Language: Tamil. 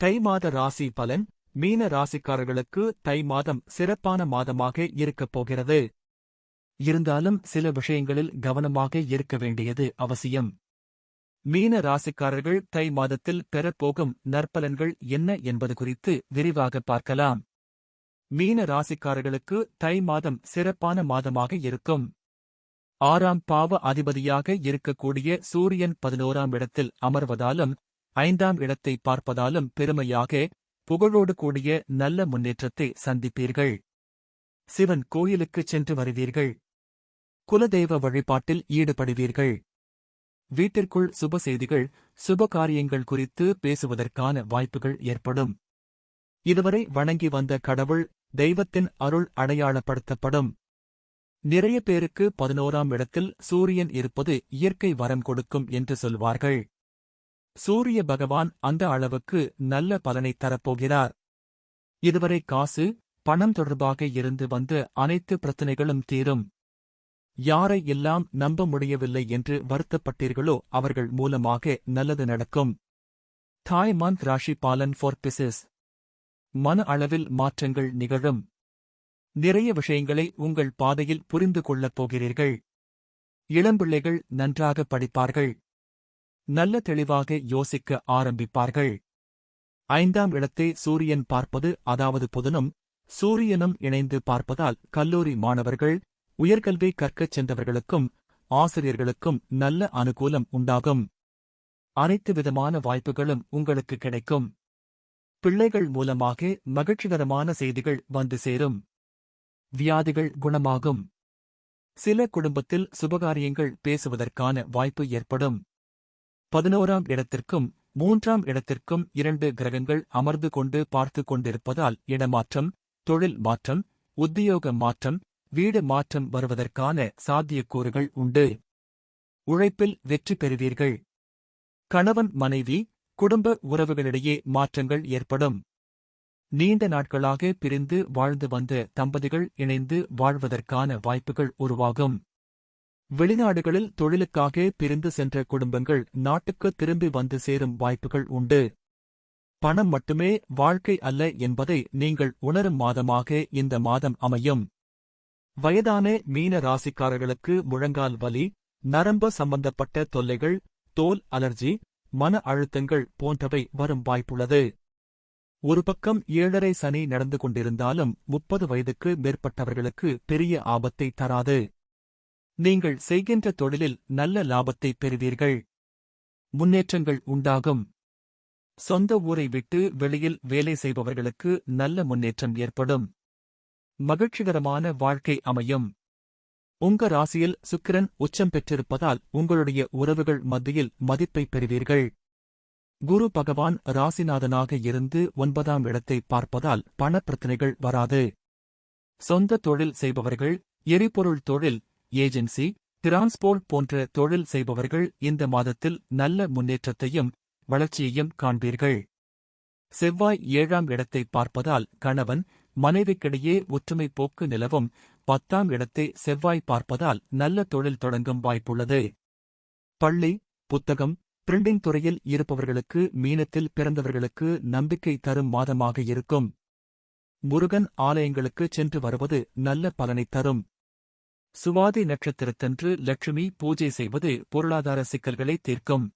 தை மாத ராசி பலன் மீன ராசிக்காரர்களுக்கு தை மாதம் சிறப்பான மாதமாக இருக்கப் போகிறது. இருந்தாலும் சில விஷயங்களில் கவனமாக இருக்க வேண்டியது அவசியம். மீன ராசிக்காரர்கள் தை மாதத்தில் பெறப்போகும் நற்பலன்கள் என்ன என்பது குறித்து விரிவாக பார்க்கலாம். மீன ராசிக்காரர்களுக்கு தை மாதம் சிறப்பான மாதமாக இருக்கும். ஆறாம் பாவ அதிபதியாக இருக்கக்கூடிய சூரியன் பதினோராம் இடத்தில் அமர்வதாலும் ஐந்தாம் இடத்தை பார்ப்பதாலும் பெருமையாக புகழோடு கூடிய நல்ல முன்னேற்றத்தை சந்திப்பீர்கள். சிவன் கோயிலுக்குச் சென்று வருவீர்கள். குலதெய்வ வழிபாட்டில் ஈடுபடுவீர்கள். வீட்டிற்குள் சுப செய்திகள் சுப காரியங்கள் குறித்து பேசுவதற்கான வாய்ப்புகள் ஏற்படும். இதுவரை வணங்கி வந்த கடவுள் தெய்வத்தின் அருள் அடையாளப்படுத்தப்படும். நிறைய பேருக்கு பதினோராம் இடத்தில் சூரியன் இருப்பது இயற்கை வரம் கொடுக்கும் என்று சொல்வார்கள். சூரிய பகவான் அந்த அளவுக்கு நல்ல பலனை தரப்போகிறார். இதுவரை காசு பணம் தொடர்பாக இருந்து வந்த அனைத்து பிரச்சனைகளும் தீரும். யாரை எல்லாம் நம்ப முடியவில்லை என்று வருத்தப்பட்டீர்களோ அவர்கள் மூலமாக நல்லது நடக்கும். தாய் month Raashi Balan for Pisces மன அளவில் மாற்றங்கள் நிகழும். நிறைய விஷயங்களை உங்கள் பாதையில் புரிந்து கொள்ளப் போகிறீர்கள். இளம்பிள்ளைகள் நன்றாக படிப்பார்கள். நல்ல தெளிவாக யோசிக்க ஆரம்பிப்பார்கள். ஐந்தாம் இடத்தை சூரியன் பார்ப்பது அதாவது புதனும் சூரியனும் இணைந்து பார்ப்பதால் கல்லூரி மாணவர்கள் உயர்கல்வி கற்கச் சென்றவர்களுக்கும் ஆசிரியர்களுக்கும் நல்ல அனுகூலம் உண்டாகும். அனைத்து விதமான வாய்ப்புகளும் உங்களுக்கு கிடைக்கும். பிள்ளைகள் மூலமாக மகிழ்ச்சிகரமான செய்திகள் வந்து சேரும். வியாதிகள் குணமாகும். சில குடும்பத்தில் சுபகாரியங்கள் பேசுவதற்கான வாய்ப்பு ஏற்படும். பதினோராம் இடத்திற்கும் மூன்றாம் இடத்திற்கும் இரண்டு கிரகங்கள் அமர்ந்து கொண்டு பார்த்து கொண்டிருப்பதால் இடமாற்றம் தொழில் மாற்றம் உத்தியோக மாற்றம் வீடு மாற்றம் வருவதற்கான சாத்தியக்கூறுகள் உண்டு. உழைப்பில் வெற்றி பெறுவீர்கள். கணவன் மனைவி குடும்ப உறவுகளிடையே மாற்றங்கள் ஏற்படும். நீண்ட நாட்களாக பிரிந்து வாழ்ந்து வந்த தம்பதிகள் இணைந்து வாழ்வதற்கான வாய்ப்புகள் உருவாகும். வெளிநாடுகளில் தொழிலுக்காக பிரிந்து சென்ற குடும்பங்கள் நாட்டுக்கு திரும்பி வந்து சேரும் வாய்ப்புகள் உண்டு. பணம் மட்டுமே வாழ்க்கை அல்ல என்பதை நீங்கள் உணரும் மாதமாக இந்த மாதம் அமையும். வயதான மீன ராசிக்காரர்களுக்கு முழங்கால் வலி நரம்பு சம்பந்தப்பட்ட தொல்லைகள் தோல் அலர்ஜி மன அழுத்தங்கள் போன்றவை வரும் வாய்ப்புள்ளது. ஒரு பக்கம் ஏழரை சனி நடந்து கொண்டிருந்தாலும் முப்பது வயதுக்கு மேற்பட்டவர்களுக்கு பெரிய ஆபத்தை தராது. நீங்கள் செய்கின்ற தொழிலில் நல்ல லாபத்தை பெறுவீர்கள். முன்னேற்றங்கள் உண்டாகும். சொந்த ஊரை விட்டு வெளியில் வேலை செய்பவர்களுக்கு நல்ல முன்னேற்றம் ஏற்படும். மகிழ்ச்சிகரமான வாழ்க்கை அமையும். உங்க ராசியில் சுக்கிரன் உச்சம் பெற்றிருப்பதால் உங்களுடைய உறவுகள் மத்தியில் மதிப்பை பெறுவீர்கள். குரு பகவான் ராசிநாதனாக இருந்து ஒன்பதாம் இடத்தை பார்ப்பதால் பணப்பிரச்சனைகள் வராது. சொந்த தொழில் செய்பவர்கள் எரிபொருள் தொழில் ஏஜென்சி டிரான்ஸ்போர்ட் போன்ற தொழில் செய்பவர்கள் இந்த மாதத்தில் நல்ல முன்னேற்றத்தையும் வளர்ச்சியையும் காண்பீர்கள். செவ்வாய் ஏழாம் இடத்தை பார்ப்பதால் கணவன் மனைவிக்கிடையே ஒற்றுமை போக்கு நிலவும். பத்தாம் இடத்தை செவ்வாய் பார்ப்பதால் நல்ல தொழில் தொடங்கும் வாய்ப்புள்ளது. பள்ளி புத்தகம் பிரிண்டிங் துறையில் இருப்பவர்களுக்கு மீனத்தில் பிறந்தவர்களுக்கு நம்பிக்கை தரும் மாதமாக இருக்கும். முருகன் ஆலயங்களுக்கு சென்று வருவது நல்ல பலனை தரும். சுவாதி நட்சத்திரத்தன்று லட்சுமி பூஜை செய்வது பொருளாதார சிக்கல்களை தீர்க்கும்.